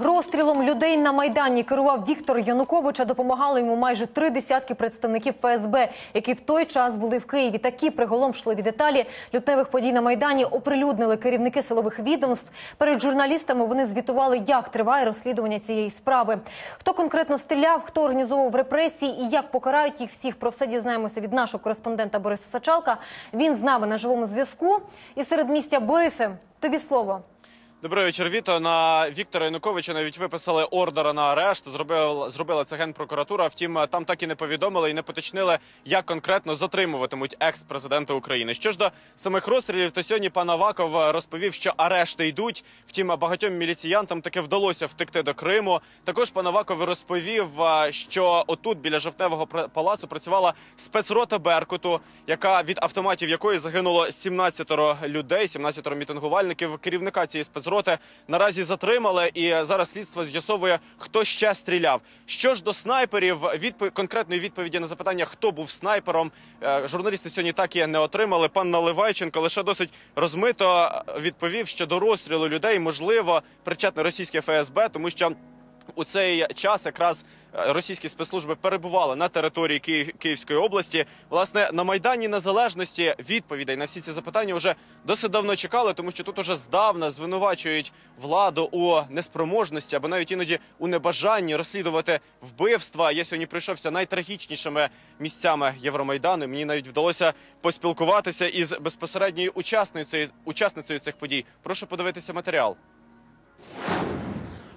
Розстрілом людей на майдані керував Віктор Янукович, а допомагали йому майже три десятки представників ФСБ, які в той час були в Києві. Такі приголомшливі деталі лютневих подій на майдані оприлюднили керівники силових відомств. Перед журналістами вони звітували, як триває розслідування цієї справи. Хто конкретно стріляв, хто організовував репресії і як покарають їх всіх. Про все дізнаємося від нашого кореспондента Бориса Сачалка. Він з нами на живому зв'язку. І серед містя Борисе, тобі слово. Добрий вечір, Віто. На Віктора Януковича навіть виписали ордера на арешт. Зробила, зробила це генпрокуратура. Втім, там так і не повідомили і не поточнили, як конкретно затримуватимуть екс-президента України. Що ж до самих розстрілів, то сьогодні пан Аваков розповів, що арешти йдуть. Втім, багатьом міліціянтам таки вдалося втекти до Криму. Також пан Аваков розповів, що отут біля жовтневого палацу працювала спецрота Беркуту, яка від автоматів якої загинуло 17 людей, 17 мітингувальників. Керівника цієї спецроти роти наразі затримали, і зараз слідство з'ясовує, хто ще стріляв. Що ж до снайперів, відпов... конкретної відповіді на запитання, хто був снайпером, е, журналісти сьогодні так і не отримали. Пан Наливайченко лише досить розмито відповів, що до розстрілу людей можливо причетне російське ФСБ, тому що. У цей час якраз е, російські спецслужби перебували на території Київ, Київської області. Власне на майдані незалежності відповідей на всі ці запитання вже досить давно чекали, тому що тут уже здавна звинувачують владу у неспроможності або навіть іноді у небажанні розслідувати вбивства. Я сьогодні прийшовся найтрагічнішими місцями Євромайдану. Мені навіть вдалося поспілкуватися із безпосередньою учасницею учасницею цих подій. Прошу подивитися матеріал.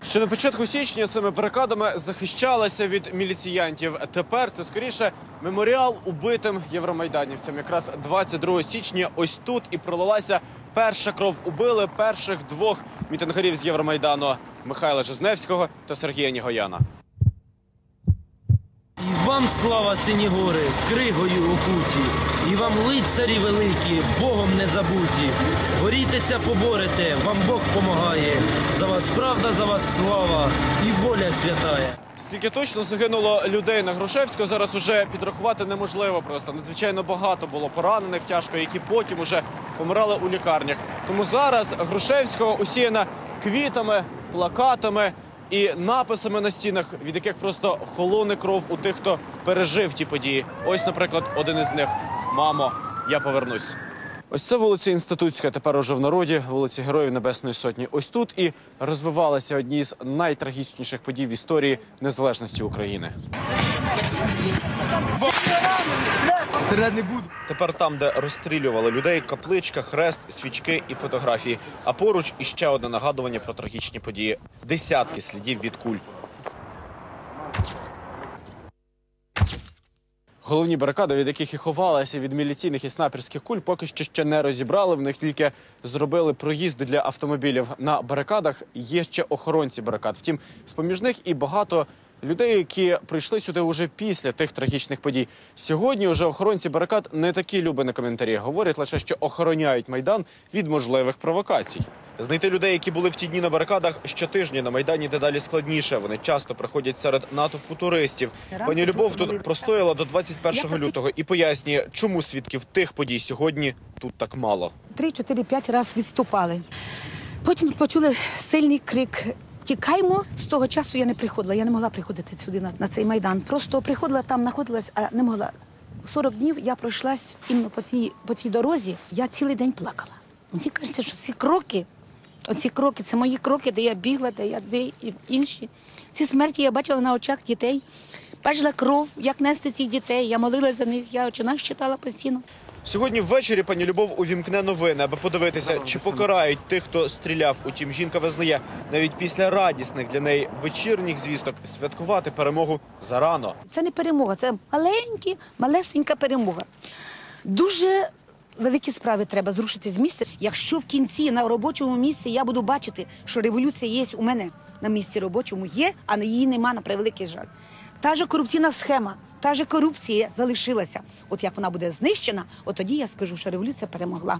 Ще на початку січня цими барикадами захищалася від міліціянтів. Тепер це скоріше меморіал убитим євромайданівцям. Якраз 22 січня, ось тут і пролилася перша кров. Убили перших двох мітингарів з Євромайдану Михайла Жизневського та Сергія Нігояна. Вам слава сині гори, кригою окуті, і вам лицарі великі, Богом не забуті. Борітеся, поборете, вам Бог помагає. За вас правда, за вас слава і воля святая. Скільки точно загинуло людей на Грушевського, зараз уже підрахувати неможливо. Просто надзвичайно багато було поранених тяжко, які потім уже помирали у лікарнях. Тому зараз Грушевського усіяна квітами, плакатами і написами на стінах, від яких просто холоне кров у тих, хто пережив ті події. Ось, наприклад, один із них Мамо, я повернусь. Ось це вулиця Інститутська, тепер уже в народі, вулиці Героїв Небесної Сотні. Ось тут і розвивалися одні з найтрагічніших подій в історії незалежності України. Стріляти не буду. Тепер там, де розстрілювали людей, капличка, хрест, свічки і фотографії. А поруч іще одне нагадування про трагічні події: десятки слідів від куль. Головні барикади, від яких і ховалися від міліційних і снайперських куль, поки що ще не розібрали. В них тільки зробили проїзди для автомобілів. На барикадах є ще охоронці барикад. Втім, з поміж них і багато людей, які прийшли сюди уже після тих трагічних подій. Сьогодні вже охоронці барикад не такі люби на коментарі. Говорять лише, що охороняють майдан від можливих провокацій. Знайти людей, які були в ті дні на барикадах, щотижні на майдані дедалі складніше. Вони часто приходять серед натовпу туристів. Пані Любов тут простояла до 21 лютого і пояснює, чому свідків тих подій сьогодні тут так мало. Три, чотири, п'ять разів відступали. Потім почули сильний крик. Тікаймо з того часу. Я не приходила. Я не могла приходити сюди на, на цей майдан. Просто приходила там, знаходилась, а не могла. 40 днів я пройшлась іменно по цій по цій дорозі. Я цілий день плакала. Мені кажеться, що ці кроки, оці кроки, це мої кроки, де я бігла, де я де і інші. Ці смерті я бачила на очах дітей. Бачила кров, як нести цих дітей. Я молилася за них, я очинах читала постійно. Сьогодні ввечері пані Любов увімкне новини, аби подивитися, чи покарають тих, хто стріляв. Утім, жінка визнає, навіть після радісних для неї вечірніх звісток святкувати перемогу зарано. Це не перемога, це маленькі, малесенька перемога. Дуже великі справи треба зрушити з місця. Якщо в кінці на робочому місці я буду бачити, що революція є у мене на місці робочому, є, а її нема на превеликий жаль. Та же корупційна схема, та же корупція залишилася. От як вона буде знищена, от тоді я скажу, що революція перемогла.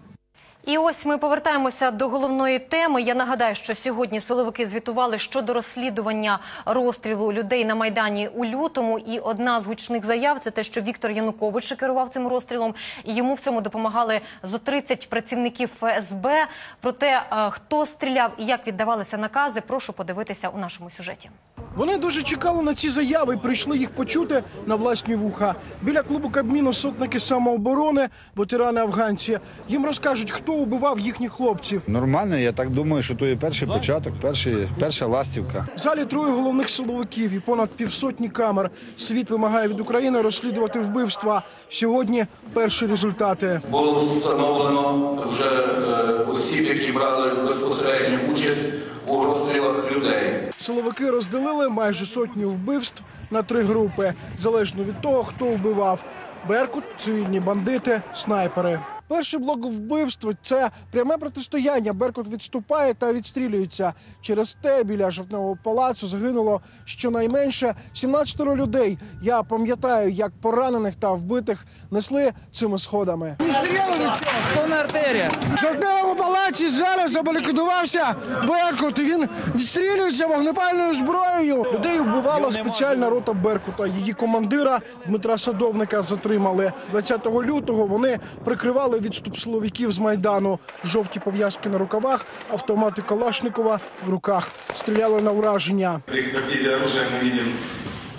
І ось ми повертаємося до головної теми. Я нагадаю, що сьогодні силовики звітували щодо розслідування розстрілу людей на майдані у лютому. І одна з гучних заяв це те, що Віктор Янукович керував цим розстрілом, і йому в цьому допомагали зо 30 працівників ФСБ. Про те, е, хто стріляв і як віддавалися накази, прошу подивитися у нашому сюжеті. Вони дуже чекали на ці заяви і прийшли їх почути на власні вуха. Біля клубу Кабміну сотники самооборони, ветерани афганці. Їм розкажуть, хто убивав їхніх хлопців. Нормально, я так думаю, що то є перший початок, перший, перша ластівка. В залі троє головних силовиків і понад півсотні камер. Світ вимагає від України розслідувати вбивства. Сьогодні перші результати. Було встановлено вже е, осіб, які брали безпосередню участь у розстрілах людей. Силовики розділили майже сотню вбивств на три групи, залежно від того, хто вбивав. Беркут, цивільні бандити, снайпери. Перший блок вбивств це пряме протистояння. Беркут відступає та відстрілюється. Через те біля жовтневого палацу загинуло щонайменше 17 людей. Я пам'ятаю, як поранених та вбитих несли цими сходами. Не нічого. Повна артерія. В жовтневому палаці зараз забарикадувався Беркут. Він відстрілюється вогнепальною зброєю. Людей вбивала спеціальна рота Беркута. Її командира Дмитра Садовника затримали. 20 лютого вони прикривали відступ силовиків з майдану. Жовті пов'язки на рукавах, автомати Калашникова в руках. Стріляли на ураження. При экспертизе оружия мы видим,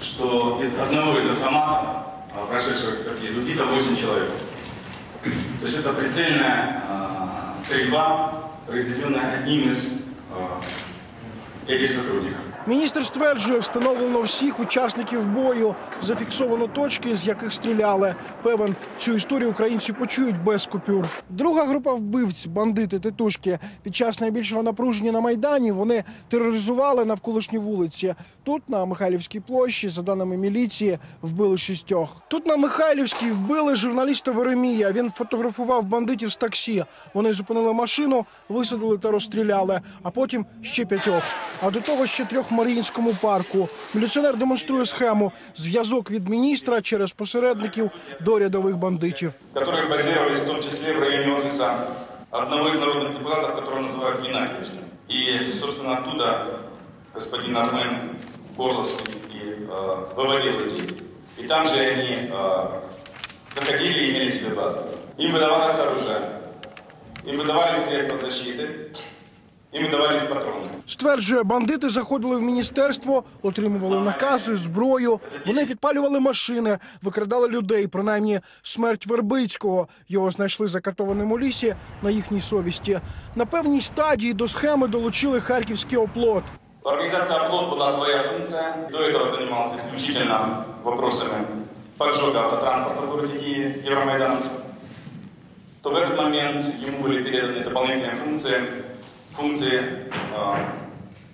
что из одного из автоматов, а, прошедшего экспертизу, убито 8 человек. То есть это прицельная а, стрельба, произведенная одним из а, этих сотрудников. Міністр стверджує, встановлено всіх учасників бою, зафіксовано точки, з яких стріляли. Певен, цю історію українці почують без купюр. Друга група вбивць, бандити, титушки. Під час найбільшого напруження на майдані вони тероризували навколишні вулиці. Тут на Михайлівській площі, за даними міліції, вбили шістьох. Тут на Михайлівській вбили журналіста Веремія. Він фотографував бандитів з таксі. Вони зупинили машину, висадили та розстріляли, а потім ще п'ятьох. А до того ще трьох Маріїнському парку. Міліціонер демонструє схему зв'язок від міністра через посередників до рядових бандитів. которые базировались в том числе в районе офиса одного из народных депутатов, которого называют Геннадьевичем. И, собственно, оттуда господин Армен Горловский и э, выводил людей. И там же они э, заходили и имели себе базу. Им выдавалось оружие, им выдавались средства защиты, им выдавались патроны. Стверджує, бандити заходили в міністерство, отримували накази, зброю. Вони підпалювали машини, викрадали людей. Принаймні, смерть Вербицького. Його знайшли закатованим у лісі на їхній совісті. На певній стадії до схеми долучили харківський оплот. У организации «Оплот» была своя функция. До этого занимался исключительно вопросами поджога автотранспорта в городе Киеве, евромайдановцев. То в этот момент ему были переданы дополнительные функции, функции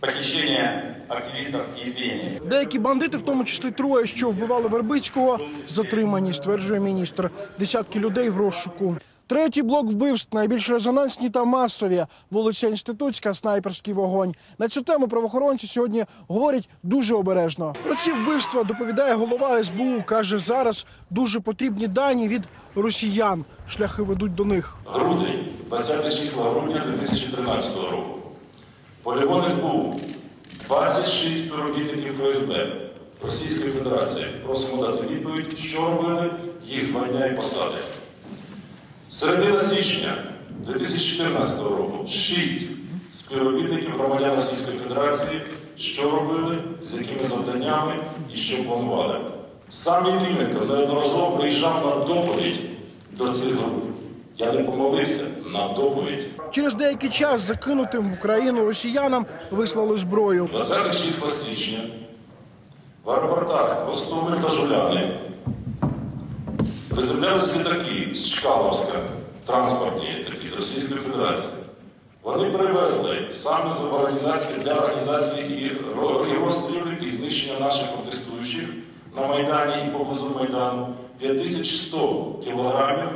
похищення активистов и избиения. Деякі бандити, в тому числі троє, що вбивали Вербицького, затримані, стверджує міністр. Десятки людей в розшуку. Третій блок вбивств найбільш резонансні та масові. Вулиця Інститутська, снайперський вогонь. На цю тему правоохоронці сьогодні говорять дуже обережно. Про ці вбивства доповідає голова СБУ. каже, зараз дуже потрібні дані від росіян. Шляхи ведуть до них. Грудень, 20 числа грудня 2013 року. Полігон СБУ, 26 співробітників ФСБ Російської Федерації. Просимо дати відповідь, що робили їх звання посади. Середина січня 2014 року 6 співробітників громадян Російської Федерації, що робили, з якими завданнями і що планували. Сам Єфіменко неодноразово приїжджав на доповідь до цих груп. Я не помилився на доповідь. Через деякий час закинутим в Україну росіянам вислали зброю. 20 числа січня в аеропортах Гостомель та Жуляни приземлялись літаки з Чкаловська, транспортні літаки з Російської Федерації. Вони привезли саме з організації для організації і розстрілів і знищення наших протестуючих на Майдані і поблизу Майдану 5100 кілограмів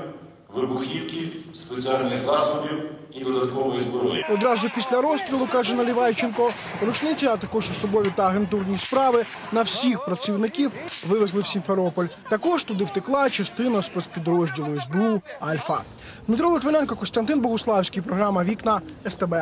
вибухівки, спеціальних засобів і додаткової зброї. Одразу після розстрілу, каже Налівайченко, рушниці, а також особові та агентурні справи на всіх працівників вивезли в Сімферополь. Також туди втекла частина спецпідрозділу СБУ Альфа. Дмитро Литвиненко, Костянтин Богуславський, програма Вікна СТБ.